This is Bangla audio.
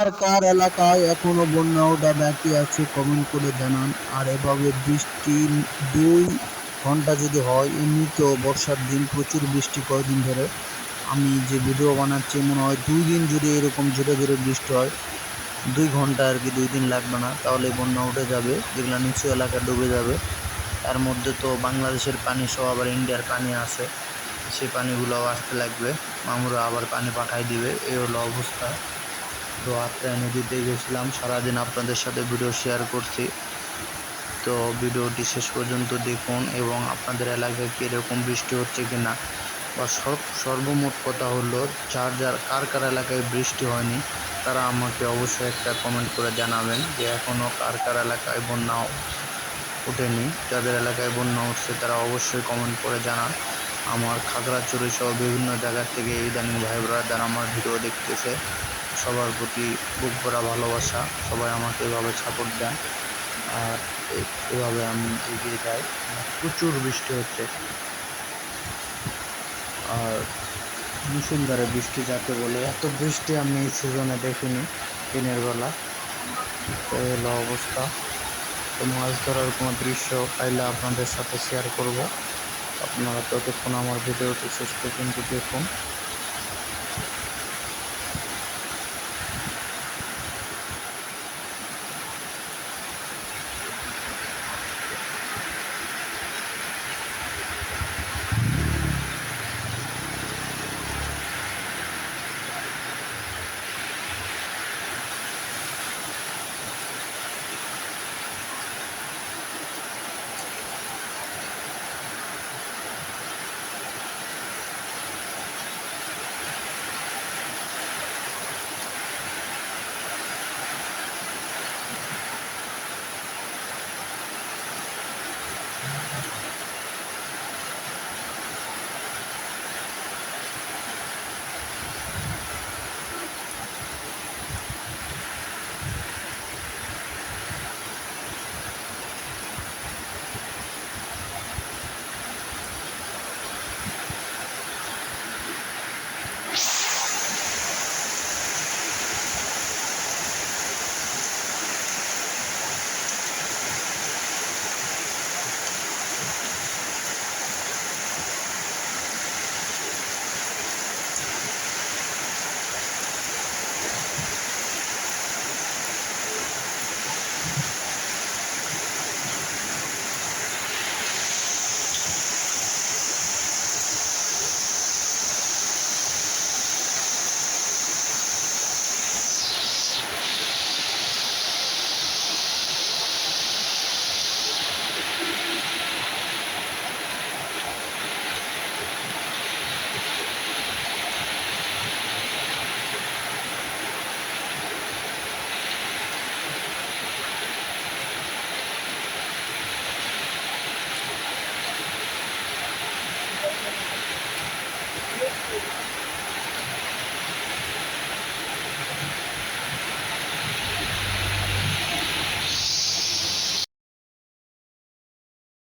আর কার এলাকায় এখনও বন্যা ওঠা বাকি আছে কমেন্ট করে জানান। আর এভাবে বৃষ্টি দুই ঘণ্টা যদি হয়, এমনিতেও বর্ষার দিন, প্রচুর বৃষ্টি কয়েকদিন ধরে। আমি যে ভিডিও বানাচ্ছি, মনে হয় দুই দিন যদি এরকম জোরে জোরে বৃষ্টি হয়, দুই ঘণ্টা আর কি, দুই দিন লাগবে না। তাহলে বন্যা উঠে যাবে, যেগুলো নিচু এলাকা ডুবে যাবে। তার মধ্যে তো বাংলাদেশের পানি সহ আবার ইন্ডিয়ার পানি আছে সেই পানিগুলোও আসতে লাগবে। মামুরা আবার পানি পাঠাই দিবে এই হলো অবস্থা। তো আত্রাই নদীতে গেছিলাম। সারাদিন আপনাদের সাথে ভিডিও শেয়ার করছি। তো ভিডিওটি শেষ পর্যন্ত দেখুন এবং আপনাদের এলাকায় কীরকম বৃষ্টি হচ্ছে কি না বা সব সর্বমোট কথা হলো, যার যার, কার কার এলাকায় বৃষ্টি হয়নি, তারা আমাকে অবশ্যই একটা কমেন্ট করে জানাবেন যে এখনও কার কার এলাকায় বন্যা ওঠেনি। যাদের এলাকায় বন্যা উঠছে, তারা অবশ্যই কমেন্ট করে জানান। আমার খাগড়াছড়ি সহ বিভিন্ন জায়গা থেকে ইদানিং ভাই ব্রাদার আমার ভিডিও দেখতেছে। সবার প্রতি বুক ভরা ভালোবাসা। সবাই আমাকে এভাবে সাপোর্ট দেন। আর এভাবে আমি এগিয়ে যাই। প্রচুর বৃষ্টি হচ্ছে। আর মুসুলধারে বৃষ্টি যাকে বলে, এত বৃষ্টি আমি এই সিজনে দেখিনি, দিনের বেলা। এই অবস্থা। তো মাছ ধরার কোনো দৃশ্য পাইলে আপনাদের সাথে শেয়ার করব। আপনারা ততক্ষণ আমার ভিডিওটি শেষ পর্যন্ত দেখুন।